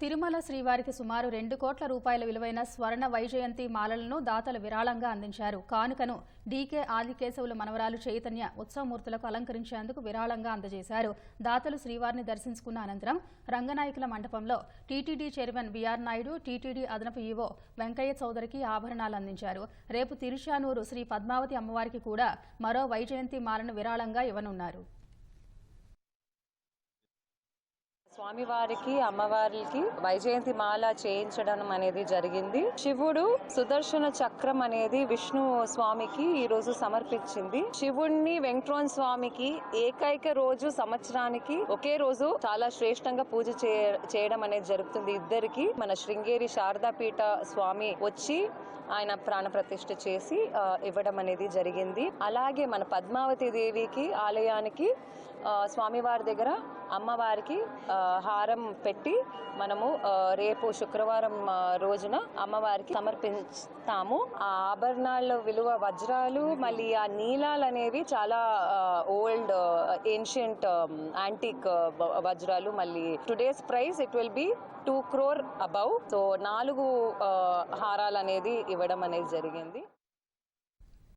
తిరుమల శ్రీవారికి సుమారు రెండు కోట్ల రూపాయల విలువైన స్వర్ణ వైజయంతి మాలలను దాతలు విరాళంగా అందించారు. కానుకను డీకే ఆదికేశవుల మనవరాలు చైతన్య ఉత్సవమూర్తులకు అలంకరించేందుకు విరాళంగా అందజేశారు. దాతలు శ్రీవారిని దర్శించుకున్న అనంతరం రంగనాయకుల మండపంలో TTD chairman BR Naidu TTD అదనపు ఈవో వెంకయ్య చౌదరికి ఆభరణాలు అందించారు. రేపు తిరుచానూరు శ్రీ పద్మావతి అమ్మవారికి కూడా మరో వైజయంతి మాలను విరాళంగా ఇవ్వనున్నారు. స్వామివారికి అమ్మవారికి వైజయంతి మాల చేయించడం అనేది జరిగింది. శివుడు సుదర్శన చక్రం అనేది విష్ణు స్వామికి ఈ రోజు సమర్పించింది. శివుణ్ణి వెంకట్రాన్ స్వామికి ఏకైక రోజు సంవత్సరానికి ఒకే రోజు చాలా శ్రేష్టంగా పూజ చేయడం అనేది జరుగుతుంది. ఇద్దరికి మన శృంగేరి శారదాపీఠ స్వామి వచ్చి ఆయన ప్రాణ ప్రతిష్ఠ చేసి ఇవ్వడం అనేది జరిగింది. అలాగే మన పద్మావతి దేవికి ఆలయానికి స్వామివారి దగ్గర అమ్మవారికి హారం పెట్టి మనము రేపు శుక్రవారం రోజున అమ్మవారికి సమర్పిస్తాము. ఆ ఆభరణాల విలువ వజ్రాలు మళ్ళీ ఆ నీలాలు అనేవి చాలా ఓల్డ్ ఏన్షియంట్ యాంటిక్ వజ్రాలు. మళ్ళీ today's price it will be two crore above so నాలుగు హారాలు అనేది ఇవ్వడం అనేది జరిగింది.